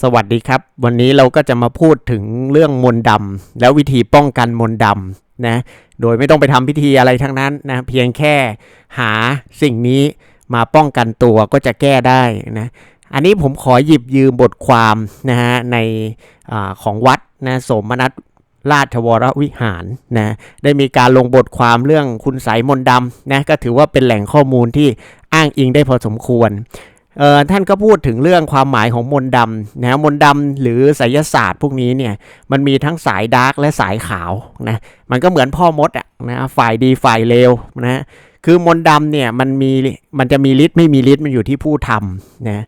สวัสดีครับ วันนี้เราก็จะมาพูดถึงเรื่องมนต์ดำแล้ววิธีป้องกันมนต์ดำนะโดยไม่ต้องไปทำพิธีอะไรทั้งนั้นนะเพียงแค่หาสิ่งนี้มาป้องกันตัวก็จะแก้ได้นะอันนี้ผมขอหยิบยืมบทความนะฮะในอของวัดนะสมนัตราชวรวิหารนะได้มีการลงบทความเรื่องคุณไสยมนดำนะก็ถือว่าเป็นแหล่งข้อมูลที่อ้างอิงได้พอสมควร เอ่อท่านก็พูดถึงเรื่องความหมายของมนต์ดำนะมนต์ดำหรือไสยศาสตร์พวกนี้เนี่ยมันมีทั้งสายดาร์กและสายขาวนะมันก็เหมือนพ่อมดอะนะฝ่ายดีฝ่ายเลวนะคือมนต์ดำเนี่ยมันมีมันจะมีฤทธิ์ไม่มีฤทธิ์มันอยู่ที่ผู้ทำนะ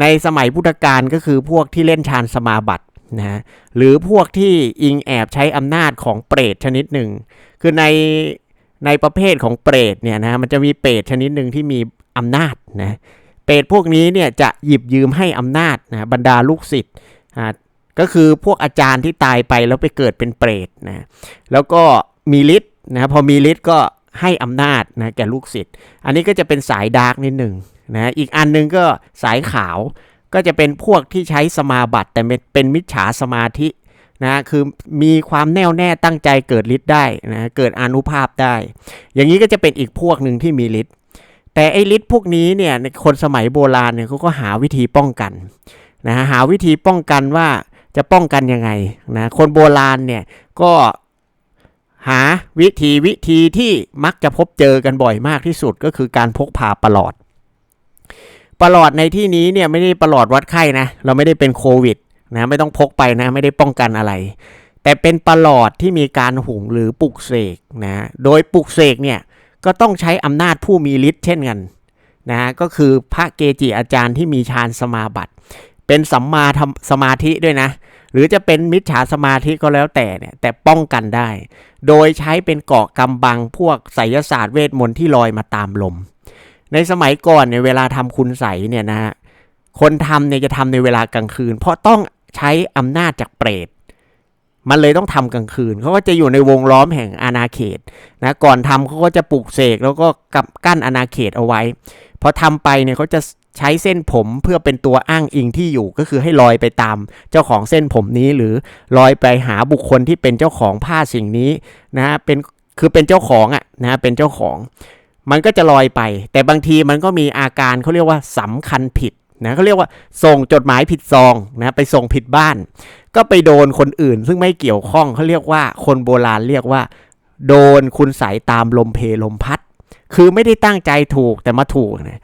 ในสมัยพุทธกาลก็คือพวกที่เล่นฌานสมาบัตินะหรือพวกที่อิงแอบใช้อำนาจของเปรตชนิดหนึ่ง คือในในประเภทของเปรตเนี่ยนะมันจะมีเปรตชนิดหนึ่งที่มีอำนาจนะ รตพวกนี้เนี่ยจะหยิบยืมให้อำนาจนะบรรดาลูกศิษย์ก็คือพวกอาจารย์ที่ตายไปแล้วไปเกิดเป็นเปรตนะแล้วก็มีฤทธิ์นะพอมีฤทธิ์ก็ให้อำนาจนะแก่ลูกศิษย์อันนี้ก็จะเป็นสายดาร์กนิดหนึ่งนะอีกอันหนึงก็สายขาวก็จะเป็นพวกที่ใช้สมาบัติแต่เป็นมิจฉาสมาธินะคือมีความแน่วแน่ตั้งใจเกิดฤทธิ์ได้นะเกิดอนุภาพได้ อย่างนี้ก็จะเป็นอีกพวกหนึ่งที่มีฤทธิ์ แต่ไอ้ฤทธิ์พวกนี้เนี่ยในคนสมัยโบราณเนี่ยเขาก็หาวิธีป้องกันนะหาวิธีป้องกันว่าจะป้องกันยังไงนะคนโบราณเนี่ยก็หาวิธีวิธีที่มักจะพบเจอกันบ่อยมากที่สุดก็คือการพกพาประหลอด ประหลอดในที่นี้เนี่ยไม่ได้ประหลอดวัดไข้นะเราไม่ได้เป็นโควิดนะไม่ต้องพกไปนะไม่ได้ป้องกันอะไร แต่เป็นประหลอดที่มีการหุงหรือปลุกเสกนะโดยปลุกเสกเนี่ย ก็ต้องใช้อำนาจผู้มีฤทธิ์เช่นกันนะฮะก็คือพระเกจิอาจารย์ที่มีฌานสมาบัติ เป็นสัมมาธรรมสมาธิด้วยนะ หรือจะเป็นมิจฉาสมาธิก็แล้วแต่เนี่ยแต่ป้องกันได้ โดยใช้เป็นเกาะกำบังพวกไสยศาสตร์เวทมนต์ที่ลอยมาตามลม ในสมัยก่อนเนี่ยเวลาทำคุณใสยเนี่ยนะฮะคนทำเนี่ยจะทำในเวลากลางคืน เพราะต้องใช้อำนาจจากเปรต มันเลยต้องทำกลางคืนเขาก็จะอยู่ในวงล้อมแห่งอาณาเขตนะก่อนทำเขาก็จะปลูกเสกแล้วก็กับกั้นอาณาเขตเอาไว้พอทำไปเนี่ยเขาจะใช้เส้นผมเพื่อเป็นตัวอ้างอิงที่อยู่ก็คือให้ลอยไปตามเจ้าของเส้นผมนี้หรือลอยไปหาบุคคลที่เป็นเจ้าของผ้าสิ่งนี้นะฮะเป็นคือเป็นเจ้าของอะนะเป็นเจ้าของ มันก็จะลอยไป แต่บางทีมันก็มีอาการเขาเรียกว่าสำคัญผิด นะเขาเรียกว่าส่งจดหมายผิดซองนะไปส่งผิดบ้าน ก็ไปโดนคนอื่น ซึ่งไม่เกี่ยวข้องเขาเรียกว่าคนโบราณเรียกว่า โดนคุณใสยตามลมเพลมพัด คือไม่ได้ตั้งใจถูกแต่มาถูกนะ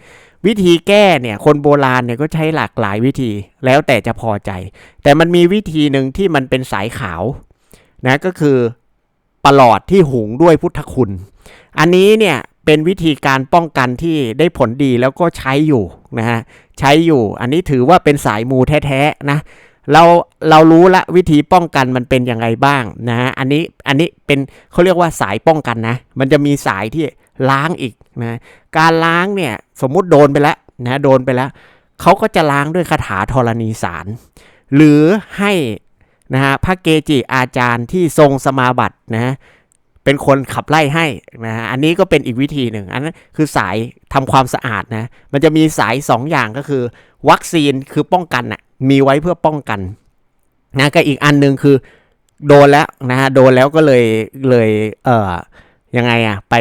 วิธีแก้เนี่ยคนโบราณเนี่ยก็ใช้หลากหลายวิธีแล้วแต่จะพอใจ แต่มันมีวิธีหนึ่งที่มันเป็นสายขาวนะก็คือประหลอดที่หุงด้วยพุทธคุณ อันนี้เนี่ย เป็นวิธีการป้องกันที่ได้ผลดีแล้วก็ใช้อยู่นะฮะใช้อยู่ อันนี้ถือว่าเป็นสายมูแท้ๆนะเราเรารู้ละวิธีป้องกันมันเป็นยังไงบ้างนะฮะอันนี้อันนี้เป็นเขาเรียกว่าสายป้องกันนะ มันจะมีสายที่ล้างอีกนะการล้างเนี่ยสมมุติโดนไปแล้วนะโดนไปแล้วเขาก็จะล้างด้วยคาถาธรณีสาร หรือให้นะฮะพระเกจิอาจารย์ที่ทรงสมาบัตินะ เป็นคนขับไล่ให้นะฮะอันนี้ก็เป็นอีกวิธีหนึ่ง อันนั้นคือสายทำความสะอาดนะ มันจะมีสายสองอย่างก็คือ วัคซีนคือป้องกันนะมีไว้เพื่อป้องกันนะก็อีกอันหนึ่งคือโดนแล้วนะฮะโดนแล้วก็เลยเลยเอ่อยังไงอะไป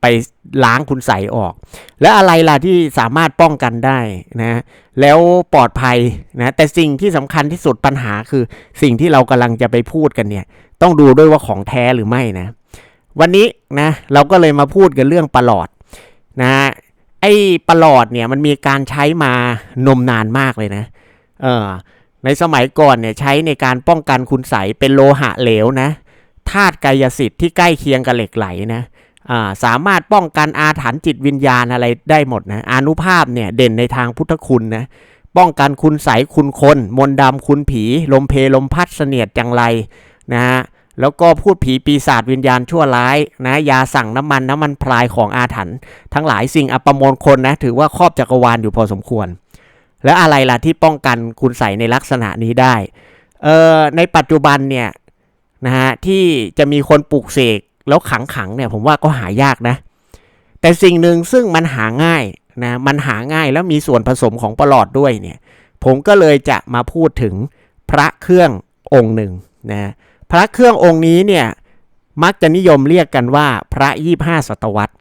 ไปล้างคุณใสออก แล้วอะไรล่ะที่สามารถป้องกันได้นะแล้วปลอดภัยนะแต่สิ่งที่สำคัญที่สุดปัญหาคือสิ่งที่เรากำลังจะไปพูดกันเนี่ย ต้องดูด้วยว่าของแท้หรือไม่นะ วันนี้นะเราก็เลยมาพูดกันเรื่องประหลอดนะไอ้ประหลอดเนี่ยมันมีการใช้มานมนานมากเลยนะ เออในสมัยก่อนเนี่ยใช้ในการป้องกันคุณใสเป็นโลหะเหลวนะธาตุกายสิทธิ์ที่ใกล้เคียงกับเหล็กไหลนะอ่าสามารถป้องกันอาถรรพ์จิตวิญญาณอะไรได้หมดนะอนุภาพเนี่ยเด่นในทางพุทธคุณนะป้องกันคุณใสคุณคน มนดำคุณผี ลมเพลมพัดเสนียดจังไร นะฮะแล้วก็พูดผีปีศาจวิญญาณชั่วร้ายนะยาสั่งน้ำมันน้ำมันพรายของอาถรรพ์ทั้งหลายสิ่งอัปมงคลนะถือว่าครอบจักรวาลอยู่พอสมควร แล้วอะไรล่ะที่ป้องกันคุณใส่ในลักษณะนี้ได้เอ่อในปัจจุบันเนี่ยนะฮะที่จะมีคนปลูกเสกแล้วขังขังเนี่ยผมว่าก็หายากนะ แต่สิ่งหนึ่งซึ่งมันหาง่ายนะมันหาง่ายแล้วมีส่วนผสมของประหลอดด้วยเนี่ยผมก็เลยจะมาพูดถึงพระเครื่ององค์หนึ่งนะ พระเครื่ององค์นี้เนี่ยมักจะนิยมเรียกกันว่าพระ25ศตวรรษ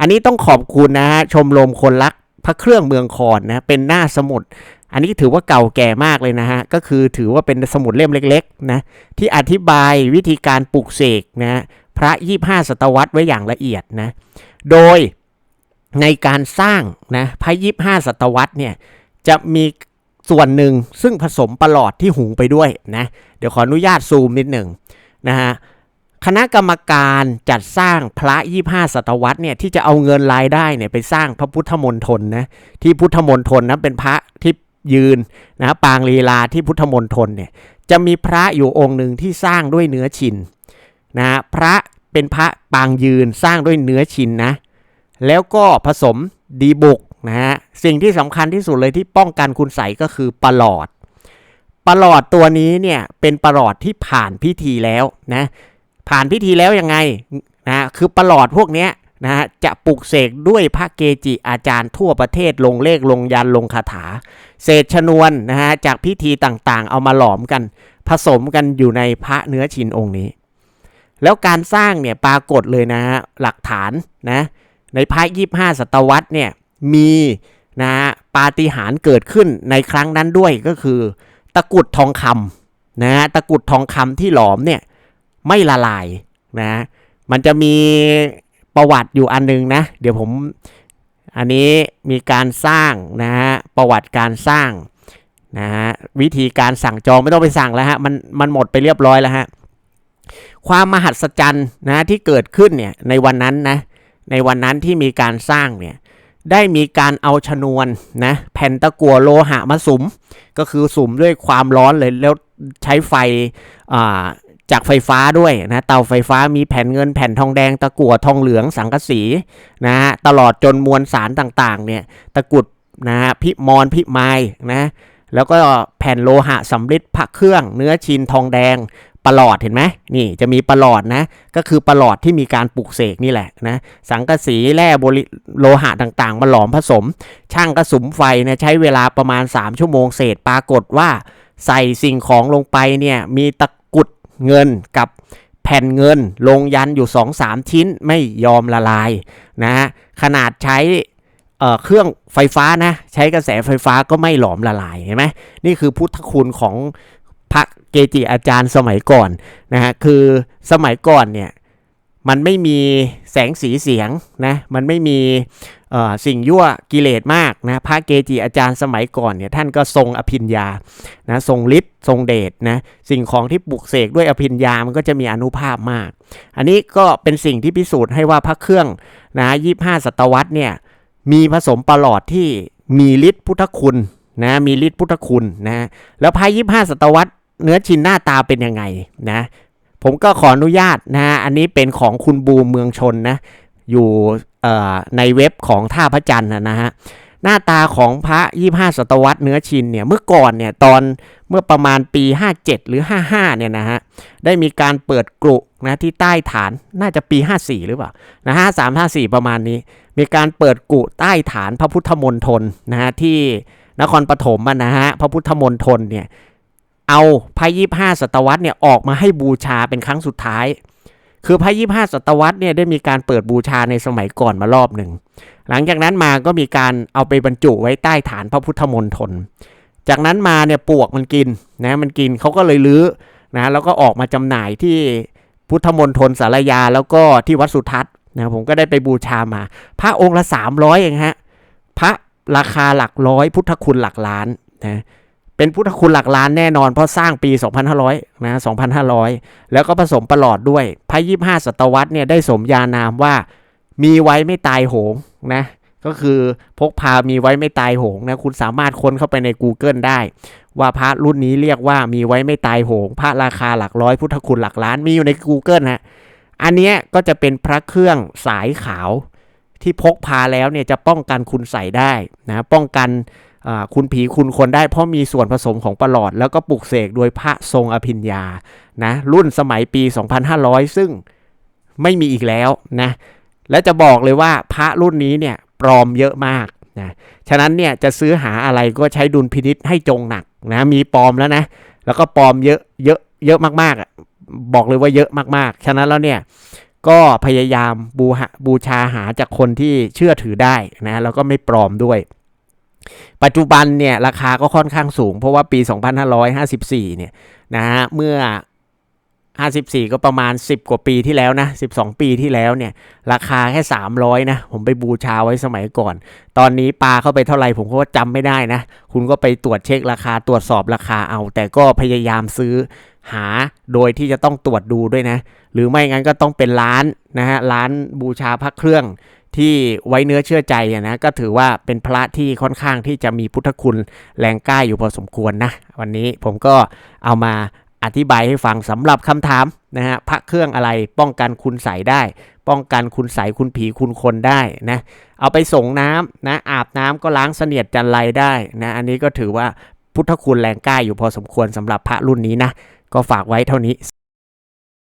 อันนี้ต้องขอบคุณนะฮะชมรมคนรักพระเครื่องเมืองคอนนะเป็นหน้าสมุด อันนี้ถือว่าเก่าแก่มากเลยนะฮะก็คือถือว่าเป็นสมุดเล่มเล็กๆนะที่อธิบายวิธีการปลูกเสกนะพระ25ศตวรรษไว้อย่างละเอียดนะโดยในการสร้างนะพระ25ศตวรรษเนี่ยจะมี ส่วนหนึ่งซึ่งผสมประหลอดที่หุงไปด้วยนะเดี๋ยวขออนุญาตซูมนิดหนึ่งนะฮะคณะกรรมการจัดสร้างพระ25ศตวรรษเนี่ยที่จะเอาเงินรายได้เนี่ยไปสร้างพระพุทธมณฑลนะที่พุทธมณฑลนะเป็นพระที่ยืนนะปางลีลาที่พุทธมณฑลเนี่ยจะมีพระอยู่องค์หนึ่งที่สร้างด้วยเนื้อชินนะพระเป็นพระปางยืนสร้างด้วยเนื้อชินนะแล้วก็ผสมดีบุก นะฮะสิ่งที่สำคัญที่สุดเลยที่ป้องกันคุณใสก็คือประหลอดประหลอดตัวนี้เนี่ยเป็นประหลอดที่ผ่านพิธีแล้วนะผ่านพิธีแล้วยังไงนะคือประหลอดพวกเนี้ยนะฮะจะปลุกเสกด้วยพระเกจิอาจารย์ทั่วประเทศลงเลขลงยันลงคาถา เศษชนวนนะฮะจากพิธีต่างๆ เอามาหลอมกัน ผสมกันอยู่ในพระเนื้อชินองค์นี้ แล้วการสร้างเนี่ยปรากฏเลยนะฮะหลักฐานนะในพระ25ศตวรรษเนี่ย มีนะฮะปาฏิหาริย์เกิดขึ้นในครั้งนั้นด้วยก็คือ ตะกุดทองคำนะฮะตะกุดทองคำที่หลอมเนี่ยไม่ละลายนะมันจะมีประวัติอยู่อันนึงนะ เดี๋ยวผมอันนี้มีการสร้างนะฮะประวัติการสร้างนะฮะวิธีการสั่งจองไม่ต้องไปสั่งแล้วฮะมันมันหมดไปเรียบร้อยแล้วฮะความมหัศจรรย์นะที่เกิดขึ้นเนี่ยในวันนั้นนะในวันนั้นที่มีการสร้างเนี่ย ได้มีการเอาชนวนนะแผ่นตะกั่วโลหะมาสุม ก็คือสุมด้วยความร้อนเลยแล้วใช้ไฟจากไฟฟ้าด้วยนะเตาไฟฟ้ามีแผ่นเงินแผ่นทองแดงตะกั่วทองเหลืองสังกะสีนะฮะตลอดจนมวลสารต่างๆเนี่ยตะกุดนะฮะพิมอนพิไมายนะแล้วก็แผ่นโลหะสำริดพระเครื่อง เนื้อชินทองแดง ประหลอดเห็นไหมนี่จะมีประหลอดนะ ก็คือประหลอดที่มีการปลูกเสกนี่แหละนะสังกะสีแร่บริโลหะต่างๆมาหลอมผสม ช่างกระสุมไฟนะใช้เวลาประมาณ 3 ชั่วโมงเศษปรากฏว่า ใส่สิ่งของลงไปเนี่ยมีตะกุดเงินกับแผ่นเงินลงยันอยู่ 2-3 ชิ้นไม่ยอมละลายนะฮะขนาดใช้เครื่องไฟฟ้านะ ใช้กระแสไฟฟ้าก็ไม่หลอมละลายเห็นไหมนี่คือพุทธคุณของพระ กจิอาจารย์สมัยก่อนนะฮะคือสมัยก่อนเนี่ยมันไม่มีแสงสีเสียงนะมันไม่มีสิ่งยั่วกิเลสมากนะพระเกจิอาจารย์สมัยก่อนเนี่ยท่านก็ทรงอภิญญานะทรงฤทธิ์ทรงเดชนะสิ่งของที่ปลุกเสกด้วยอภิญญามันก็จะมีอนุภาพมาก อันนี้ก็เป็นสิ่งที่พิสูจน์ให้ว่าพระเครื่องนะยี่ห้าศตวรรษเนี่ยมีผสมประหลอดที่มีฤทธิ์พุทธคุณนะมีฤทธิ์พุทธคุณนะแล้วพระยี่ห้าศตวรรษ เนื้อชินหน้าตาเป็นยังไงนะผมก็ขออนุญาตนะอันนี้เป็นของคุณบูมเมืองชนนะอยู่ในเว็บของท่าพระจันทร์นะฮะหน้าตาของพระ25ศตวรรษเนื้อชินเนี่ยเมื่อก่อนเนี่ยตอนเมื่อประมาณปี 57 หรือ 55 เนี่ยนะฮะได้มีการเปิดกรุนะที่ใต้ฐานน่าจะปี 54 หรือเปล่านะ53 54 ประมาณนี้ มีการเปิดกุใต้ฐานพระพุทธมณฑลนะฮะที่นครปฐมนะฮะพระพุทธมณฑลเนี่ย เอาพระ25ศตวรรษเนี่ยออกมาให้บูชาเป็นครั้งสุดท้าย คือพระ25ศตวรรษเนี่ยได้มีการเปิดบูชาในสมัยก่อนมารอบหนึ่ง หลังจากนั้นมาก็มีการเอาไปบรรจุไว้ใต้ฐานพระพุทธมณฑล จากนั้นมาเนี่ยปวกมันกินนะมันกินเขาก็เลยลื้อนะแล้วก็ออกมาจำหน่ายที่พุทธมณฑลสารยาแล้วก็ที่วัดสุทัศน์นะผมก็ได้ไปบูชามา พระองค์ละ300เองฮะพระราคาหลักร้อยพุทธคุณหลักล้านนะ เป็นพุทธคุณหลักล้านแน่นอนเพราะสร้างปี 2500 นะ 2,500 แล้วก็ผสมประหลอดด้วย พระ25ศตวรรษเนี่ยได้สมญานามว่า มีไว้ไม่ตายโหงนะ ก็คือพกพามีไว้ไม่ตายโหงนะ คุณสามารถค้นเข้าไปใน Google ได้ ว่าพระรุ่นนี้เรียกว่ามีไว้ไม่ตายโหง พระราคาหลักร้อยพุทธคุณหลักล้านมีอยู่ใน Google นะ อันนี้ก็จะเป็นพระเครื่องสายขาวที่พกพาแล้วเนี่ยจะป้องกันคุณใส่ได้นะ ป้องกัน คุณผีคุณคนได้เพราะมีส่วนผสมของประหลอด แล้วก็ปลุกเสกโดยพระทรงอภิญญานะรุ่นสมัยปี 2500 ซึ่งไม่มีอีกแล้วนะและจะบอกเลยว่าพระรุ่นนี้เนี่ยปลอมเยอะมากนะฉะนั้นเนี่ยจะซื้อหาอะไรก็ใช้ดุลพินิษให้จงหนักนะมีปลอมแล้วนะแล้วก็ปลอมเยอะเยอะเยอะมากๆบอกเลยว่าเยอะมากๆ ฉะนั้นแล้วเนี่ยก็พยายามบูหะบูชาหาจากคนที่เชื่อถือได้นะแล้วก็ไม่ปลอมด้วย ปัจจุบันเนี่ยราคาก็ค่อนข้างสูง เพราะว่าปี 2554 เนี่ยนะฮะเมื่อ 54 ก็ประมาณ 10 กว่าปีที่แล้วนะ 12 ปีที่แล้วเนี่ยราคาแค่ 300 นะ ผมไปบูชาไว้สมัยก่อน ตอนนี้ปลาเข้าไปเท่าไหร่ผมก็จำไม่ได้นะ คุณก็ไปตรวจเช็คราคาตรวจสอบราคาเอา แต่ก็พยายามซื้อหาโดยที่จะต้องตรวจดูด้วยนะ หรือไม่งั้นก็ต้องเป็นร้านนะฮะร้านบูชาพระเครื่อง ที่ไว้เนื้อเชื่อใจนะก็ถือว่าเป็นพระที่ค่อนข้างที่จะมีพุทธคุณแรงกล้าอยู่พอสมควรนะ วันนี้ผมก็เอามาอธิบายให้ฟังสำหรับคำถามนะฮะพระเครื่องอะไรป้องกันคุณใสได้ ป้องกันคุณใสคุณผีคุณคนได้นะเอาไปส่งน้ำนะอาบน้ำก็ล้างเสนียดจันไรได้นะอันนี้ก็ถือว่าพุทธคุณแรงกล้าอยู่พอสมควรสำหรับพระรุ่นนี้นะก็ฝากไว้เท่านี้